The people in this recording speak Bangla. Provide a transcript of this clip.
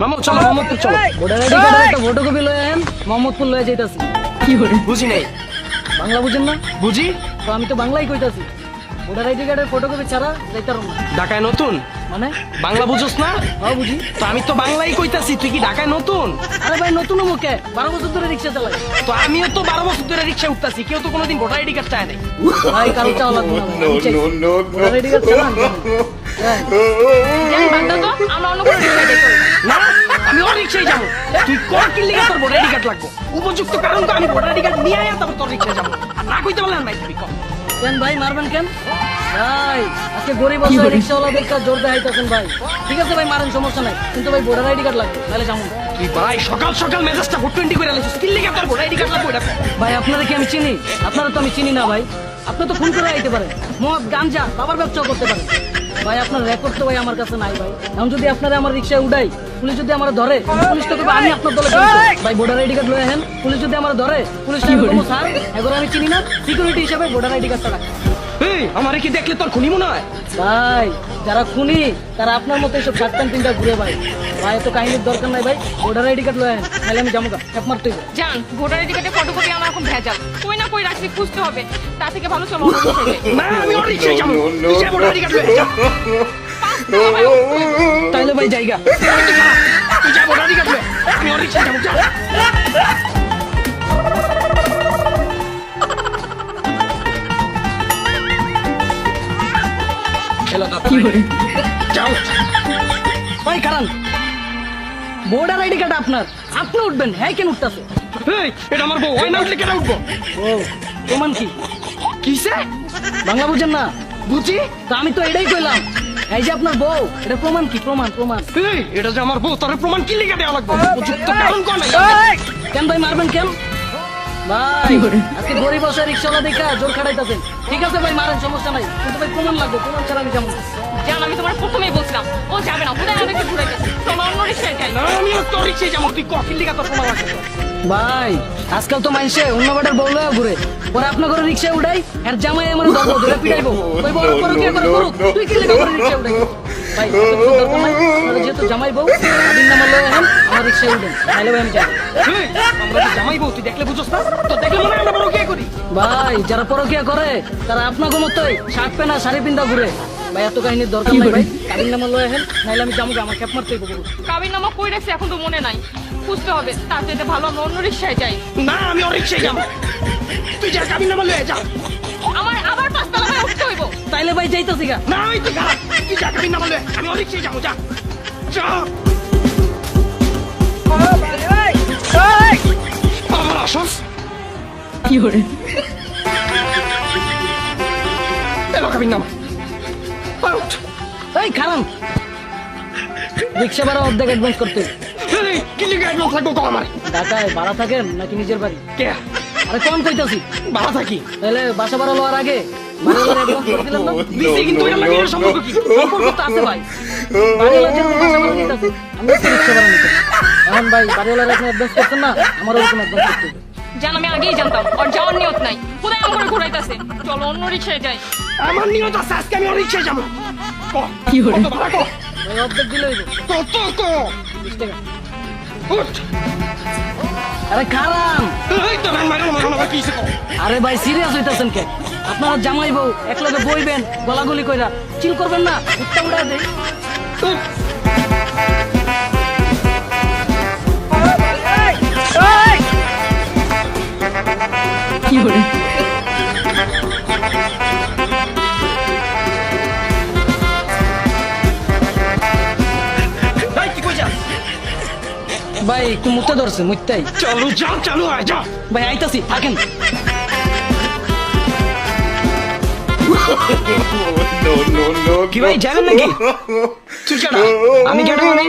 মামা চলো। মোহাম্মদপুর চলো। ভোটার আইডি কার্ডের একটা ফটোকপি লয়ে আন মোহাম্মদপুর লয়ে যাইতাছি। কি করে বুঝি নাই। বাংলা বুঝেন না? বুঝি? তো আমি তো বাংলাই কইতাছি। ভোটার আইডি কার্ডের ফটোকপি ছাড়া যাইতারম না। ঢাকায় নতুন? মানে? বাংলা বুঝোস না? হ্যাঁ বুঝি। তো আমি তো বাংলাই কইতাছি তুই কি ঢাকায় নতুন? আরে ভাই নতুন মুখে বারো বছর ধরে রিক্সা চালাই। তো আমিও তো বারো বছর ধরে রিক্সা উঠতাছি কেউ তো কোনোদিন ভোটার আইডি কার্ড চায় নাই। ভাই কারও চাওয়া লাগবে না। ভোটার আইডি কার্ড চালান রিক্সায় যাব। তুই কিনলে তোর ভোটার উপযুক্ত কারণ তো আমি ভোটার আইডি কার্ড নিয়ে আয়া তারপর তোর রিক্সায় যাব। আর না কইতে পারলেন নাই তুমি কেন ভাই মারবেন কেন? ভাই আজকে গরিব আছে রিক্সাওয়ালা দেখা জোর দেখাইতেছেন ভাই। ঠিক আছে ভাই মারেন সমস্যা নাই। কিন্তু ভাই ভোটার আইডি কার্ড লাগবে তাহলে যাব তুই ভাই সকাল সকাল মেজাজটা ফোর টোয়েন্টি করে আলাইছিস। কিনলে তোর ভোটার আইডি কার্ড লাগবে ভাই আপনারা কি আমি চিনি? আপনারা তো আমি চিনি না ভাই। আপনি তো ফোন করে আইতে পারেন। মদ গাঞ্জা বাবার ব্যবসাও করতে পারেন। ভাই আপনার রেকর্ড তো ভাই আমার কাছে নাই ভাই। এখন যদি আপনারা আমার রিক্সায় উঠাই পুলিশ যদি আমার ধরে পুলিশ তো আমি আপনার দলে। ভাই ভোটার আইডি কার্ড লয়ে আহেন। পুলিশ যদি আমার ধরে পুলিশ আমি স্যার এখন আমি চিনি না সিকিউরিটি হিসাবে ভোটার আইডি কার্ডটা রাখ আমারে কি দেখলে তোর খুনি মনে হয়? ভাই যারা খুনি তারা আপনার মতো এইসব সাত টান তিনটা ঘুরে ভাই। ভাই এত কাহিনীর দরকার নাই ভাই। ভোটার আইডি কার্ড লয়ে তাহলে আমি যাব এক মারতেই জান ভোটার আইডি কার্ডে ফটোকপি আমার এখন ভেজাল। কই না কই রাখছি খুঁজতে হবে। তার থেকে ভালো চলো না আমি ওর রিক্সায় যাব তুই ভোটার আইডি কার্ড লয়ে যা। তাইলে ভাই জায়গা তুই যা ভোটার আইডি কার্ড লয়ে আমি ওর রিক্সায় যাব যাও। ভাই কারণ ভোটার আইডি কার্ড আপনার। আপনি উঠবেন হ্যাঁ কেন উঠতেছে? এটা আমার বউ হয় না উঠলে কেন উঠবো? ও প্রমাণ কি? কিসে? বাংলা বুঝেন না। বুঝি? তো আমি তো এটাই কইলাম। এই যে আপনার বউ এটা প্রমাণ কি? প্রমাণ প্রমাণ। এটা যে আমার বউ তার প্রমাণ কি লিখে দেওয়া লাগবে? উপযুক্ত কারণ কোন? কেন ভাই মারবেন কেন? ভাই আজকে গরিব বসে রিক্সাওয়ালা দেখা জোর খাটাইতেছেন। ঠিক আছে ভাই মারেন সমস্যা নাই। কিন্তু ভাই প্রমাণ লাগবে প্রমাণ ছাড়া আমি যাব না। জান আমি তোমার প্রথমেই বলছিলাম ও যাবে না বোধহয় আমাকে ঘুরে গেছে। চলো অন্য রিক্সায় যাই। না আমি তোর রিক্সায় যাব তুই কফিল লিখা তোর প্রমাণ আছে ভাই আজকাল তো মানুষে অন্য বাটার বউ লয়ে ঘুরে। পরে আপনার ঘরে রিক্সায় উঠাই আর জামাই আমার ধরে পিটাইবো। ওই বড় বড় কে? করে তুই কি লেখা করে রিক্সায় উঠাই ভাই আপনারা যেহেতু জামাই বউ দিন নাম্বার লয়ে আহেন আমার রিক্সায় উঠেন। তাহলে ভাই আমি যাব। আমরা তো জামাই বউ তুই দেখলে বুঝোস না? তো দেখলে মনে হয় আমরা বড় করি। ভাই যারা পরকিয়া করে তারা আপনাকে মতোই শার্ট পেনা শাড়ি পিন্দা ঘুরে। ভাই এত কাহিনীর দরকার নাই ভাই। কাবিন নাম্বার লয়ে আহেন নাইলে আমি যাব আমার ক্যাপ মারতে হইবো কাবির নামা কই রাখছি এখন তো মনে নাই। খুঁজতে হবে তার চাইতে ভালো আমরা অন্য রিক্সায় যাই। না আমি ওর রিক্সায় যাব। তুই যা কাবিন নামা লয়ে যা। আমার আবার পাঁচতলা হয়ে উঠতে হইব। তাইলে ভাই যাইতাছি না ওই খারাপ তুই যা কাবিন নামা লয়ে আমি ওর রিক্সায় যাব যা। যা। আমার আসস কি করে এলো কাবিন নামা আউট এই খারাম রিক্সা ভাড়া অর্ধেক অ্যাডভান্স করতে। অ্যাডভান্স লাগবো আমার? ঢাকায় ভাড়া থাকেন নাকি নিজের বাড়ি? কে? আরে কোন কইতাছি? ভালো থাকি। তাহলে বাসা ভাড়া লওয়ার আগে তো তো এখন ভাই বাড়িওয়ালার এখন অ্যাডভান্স করছেন না আমার ওরকম অ্যাডভান্স করতে হবে। জান আমি আগেই জানতাম আর যাওয়ার নিয়ত নাই। কোথায় আমার ঘুরাইতেছে চলো অন্য রিক্সায় যাই। আমার নিয়ত আছে আজকে আমি রিক্সায় যাব। কি ভাই অর্ধেক দিলে ক? বিশ টাকা। উঠ আরে খারাম আরে ভাই সিরিয়াস হইতাছেন কে? আপনারা জামাই বউ একলগে বইবেন গলাগলি কইরা। চিল করবেন না উত্তম দেই। কি করে ভাই একটু মুখে ধরছে মুত্তাই চালু যা চালু আয় যা ভাই আইতাছি থাকেন। কি ভাই যাবেন নাকি? আমি কেন মানে